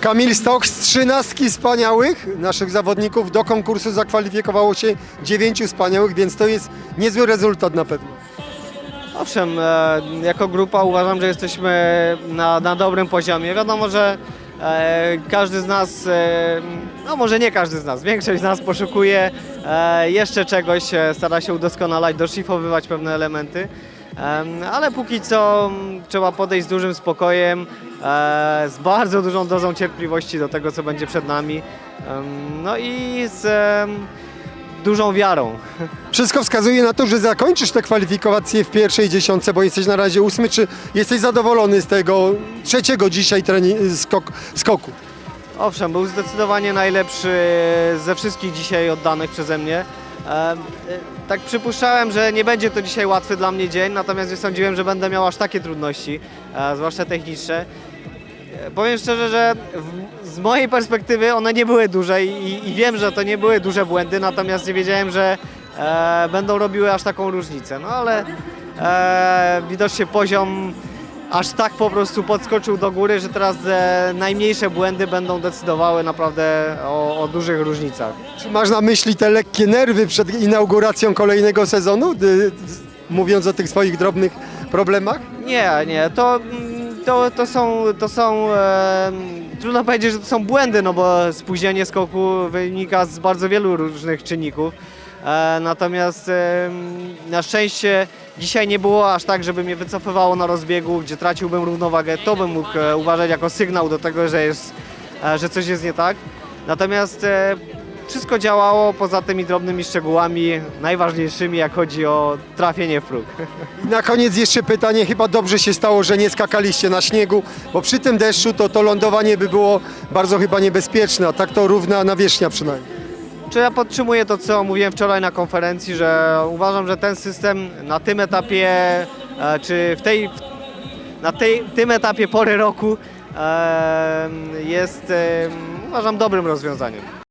Kamil Stoch z trzynastki wspaniałych naszych zawodników do konkursu zakwalifikowało się dziewięciu wspaniałych, więc to jest niezły rezultat na pewno. Owszem, e, jako grupa uważam, że jesteśmy na, na dobrym poziomie. Wiadomo, że e, każdy z nas, e, no może nie każdy z nas, większość z nas poszukuje jeszcze czegoś, stara się udoskonalać, doszlifowywać pewne elementy. Ale póki co m, trzeba podejść z dużym spokojem, e, z bardzo dużą dozą cierpliwości do tego, co będzie przed nami. No i z dużą wiarą. Wszystko wskazuje na to, że zakończysz te kwalifikacje w pierwszej dziesiątce, bo jesteś na razie ósmy. Czy jesteś zadowolony z tego trzeciego dzisiaj skok, skoku? Owszem, był zdecydowanie najlepszy ze wszystkich dzisiaj oddanych przeze mnie. E, Tak przypuszczałem, że nie będzie to dzisiaj łatwy dla mnie dzień, natomiast nie sądziłem, że będę miał aż takie trudności, e, zwłaszcza techniczne. E, Powiem szczerze, że w, z mojej perspektywy one nie były duże i, i wiem, że to nie były duże błędy, natomiast nie wiedziałem, że e, będą robiły aż taką różnicę. No ale e, widocznie poziom aż tak po prostu podskoczył do góry, że teraz e, najmniejsze błędy będą decydowały naprawdę o, o dużych różnicach. Czy masz na myśli te lekkie nerwy przed inauguracją kolejnego sezonu, dy- mówiąc o tych swoich drobnych problemach? Nie, nie, to, mm, to, to są, to są e, trudno powiedzieć, że to są błędy, no bo spóźnienie skoku wynika z bardzo wielu różnych czynników. E, natomiast e, na szczęście dzisiaj nie było aż tak, żeby mnie wycofywało na rozbiegu, gdzie traciłbym równowagę. To bym mógł e, uważać jako sygnał do tego, że, jest, e, że coś jest nie tak. Natomiast e, wszystko działało poza tymi drobnymi szczegółami, najważniejszymi, jak chodzi o trafienie w próg. I na koniec jeszcze pytanie, chyba dobrze się stało, że nie skakaliście na śniegu, bo przy tym deszczu to to lądowanie by było bardzo chyba niebezpieczne, a tak to równa nawierzchnia przynajmniej. Czy ja podtrzymuję to, co mówiłem wczoraj na konferencji, że uważam, że ten system na tym etapie, e, czy w tej, na tej, tym etapie pory roku e, jest, e, uważam, dobrym rozwiązaniem.